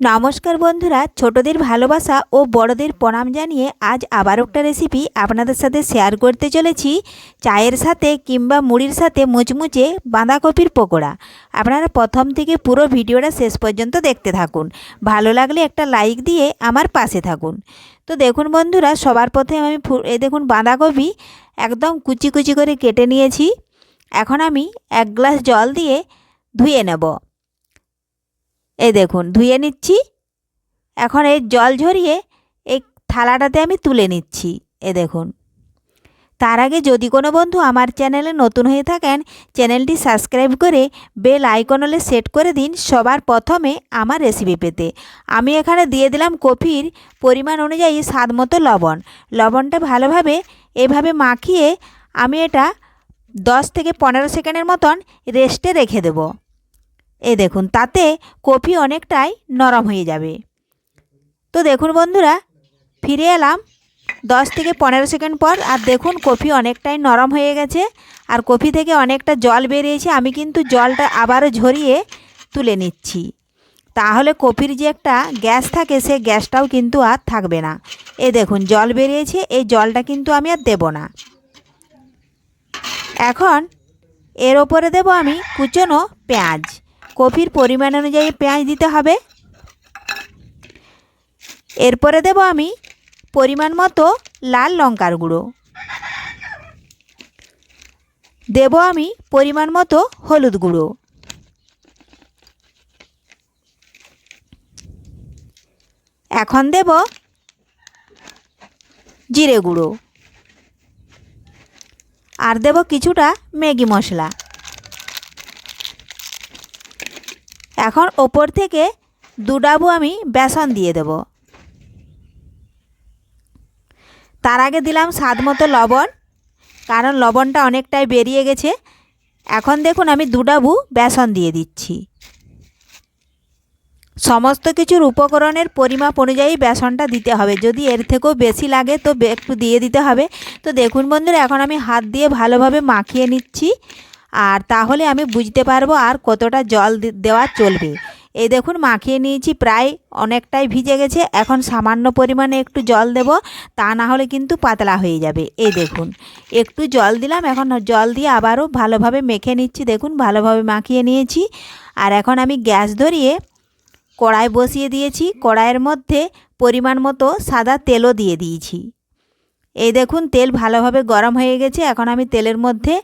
নমস্কার বন্ধুরা, ছোটদের ভালোবাসা ও বড়দের প্রণাম জানিয়ে আজ আবার একটা রেসিপি আপনাদের সাথে শেয়ার করতে চলেছি। চায়ের সাথে কিংবা মুড়ির সাথে মুচমুচে বাঁধাকপির পকোড়া। আপনারা প্রথম থেকে পুরো ভিডিওটা শেষ পর্যন্ত দেখতে থাকুন। ভালো লাগলে একটা লাইক দিয়ে আমার পাশে থাকুন। তো দেখুন বন্ধুরা, সবার প্রথমে আমি এই দেখুন বাঁধাকপি একদম কুচি কুচি করে কেটে নিয়েছি। এখন আমি এক গ্লাস জল দিয়ে ধুয়ে নেব। এই দেখুন, ধুয়ে নিচ্ছি। এখন এই জল ঝরিয়ে এই থালাটাতে আমি তুলে নিচ্ছি। এ দেখুন। তার আগে যদি কোনো বন্ধু আমার চ্যানেলে নতুন হয়ে থাকেন, চ্যানেলটি সাবস্ক্রাইব করে বেল আইকনলে সেট করে দিন সবার প্রথমে আমার রেসিপি পেতে। আমি এখানে দিয়ে দিলাম কফির পরিমাণ অনুযায়ী স্বাদ মতো লবণ। লবণটা ভালোভাবে এভাবে মাখিয়ে আমি এটা দশ থেকে পনেরো সেকেন্ডের মতন রেস্টে রেখে দেবো। এই দেখুন, তাতে কফি অনেকটাই নরম হয়ে যাবে। তো দেখুন বন্ধুরা, ফিরে এলাম দশ থেকে পনেরো সেকেন্ড পর, আর দেখুন কফি অনেকটাই নরম হয়ে গেছে, আর কফি থেকে অনেকটা জল বেরিয়েছে, আমি কিন্তু জলটা আবারও ঝরিয়ে তুলে নিচ্ছি। তাহলে কফির যে একটা গ্যাস থাকে, সে গ্যাসটাও কিন্তু আর থাকবে না। এ দেখুন, জল বেরিয়েছে, এই জলটা কিন্তু আমি আর দেব না। এখন এর ওপরে দেব আমি কুচনো পেঁয়াজ। কফির পরিমাণ অনুযায়ী পেঁয়াজ দিতে হবে। এরপরে দেব আমি পরিমাণ মতো লাল লঙ্কার গুঁড়ো। দেব আমি পরিমাণ মতো হলুদ গুঁড়ো। এখন দেব জিরে গুঁড়ো। আর দেব কিছুটা ম্যাগি মশলা। এখন ওপর থেকে দু ডাবু আমি বেসন দিয়ে দেব। তার আগে দিলাম স্বাদ মতো লবণ, কারণ লবণটা অনেকটাই বেরিয়ে গেছে। এখন দেখুন আমি দু ডাবু বেসন দিয়ে দিচ্ছি। সমস্ত কিছুর উপকরণের পরিমাপ অনুযায়ী বেসনটা দিতে হবে। যদি এর থেকেও বেশি লাগে তো একটু দিয়ে দিতে হবে। তো দেখুন বন্ধুরা, এখন আমি হাত দিয়ে ভালোভাবে মাখিয়ে নিচ্ছি। আর তাহলে আমি বুঝতে পারব আর কতটা জল দেওয়া চলবে। এই দেখুন, মাখিয়ে নিয়েছি প্রায় অনেকটাই ভিজে গেছে। এখন সামান্য পরিমাণে একটু জল দেব, তা না হলে কিন্তু পাতলা হয়ে যাবে। এই দেখুন, একটু জল দিলাম, এখন জল দিয়ে আবারও ভালোভাবে মেখে নিচ্ছি। দেখুন, ভালোভাবে মাখিয়ে নিয়েছি। আর এখন আমি গ্যাস ধরিয়ে কড়াই বসিয়ে দিয়েছি। কড়াইয়ের মধ্যে পরিমাণ মতো সাদা তেলও দিয়ে দিয়েছি। এই দেখুন, তেল ভালোভাবে গরম হয়ে গেছে। এখন আমি তেলের মধ্যে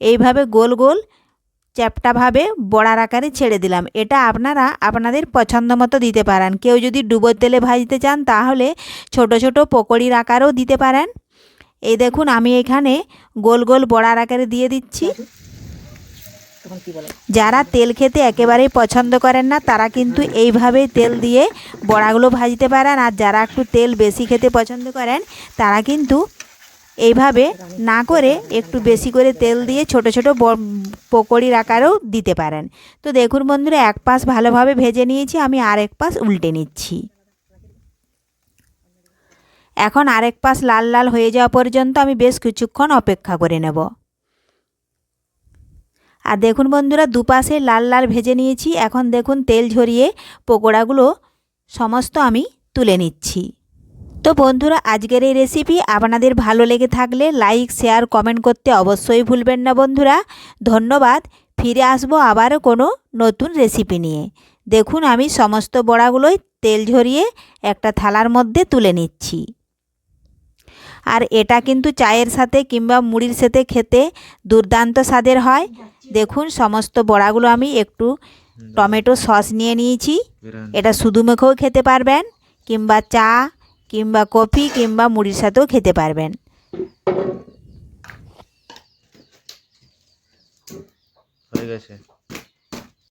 এইভাবে গোল গোল চ্যাপটাভাবে বড়ার আকারে ছেড়ে দিলাম। এটা আপনারা আপনাদের পছন্দ মতো দিতে পারেন। কেউ যদি ডুবো তেলে ভাজতে চান, তাহলে ছোট ছোট পকোড়ির আকারও দিতে পারেন। এই দেখুন, আমি এখানে গোল গোল বড়ার আকারে দিয়ে দিচ্ছি। যারা তেল খেতে একেবারেই পছন্দ করেন না, তারা কিন্তু এইভাবেই তেল দিয়ে বড়াগুলো ভাজতে পারেন। আর যারা একটু তেল বেশি খেতে পছন্দ করেন, তারা কিন্তু এইভাবে না করে একটু বেশি করে তেল দিয়ে ছোট ছোট পকোড়ির আকারেও দিতে পারেন। তো দেখুন বন্ধুরা, এক পাশ ভালোভাবে ভেজে নিয়েছি, আমি আরেক পাশ উল্টে নিচ্ছি। এখন আরেক পাশ লাল লাল হয়ে যাওয়া পর্যন্ত আমি বেশ কিছুক্ষণ অপেক্ষা করে নেব। আর দেখুন বন্ধুরা, দুপাশে লাল লাল ভেজে নিয়েছি। এখন দেখুন তেল ঝরিয়ে পকোড়াগুলো সমস্ত আমি তুলে নিচ্ছি। তো বন্ধুরা, আজকের এই রেসিপি আপনাদের ভালো লেগে থাকলে লাইক শেয়ার কমেন্ট করতে অবশ্যই ভুলবেন না বন্ধুরা। ধন্যবাদ। ফিরে আসব আবারও কোনো নতুন রেসিপি নিয়ে। দেখুন আমি সমস্ত বড়াগুলোই তেল ঝরিয়ে একটা থালার মধ্যে তুলে নিচ্ছি। আর এটা কিন্তু চায়ের সাথে কিংবা মুড়ির সাথে খেতে দুর্দান্ত স্বাদের হয়। দেখুন সমস্ত বড়াগুলো আমি একটু টমেটো সস নিয়ে নিয়েছি। এটা শুধু মেখেও খেতে পারবেন কিংবা চা কিংবা কফি কিংবা মুড়ির সাথেও খেতে পারবেন। হয়ে গেছে।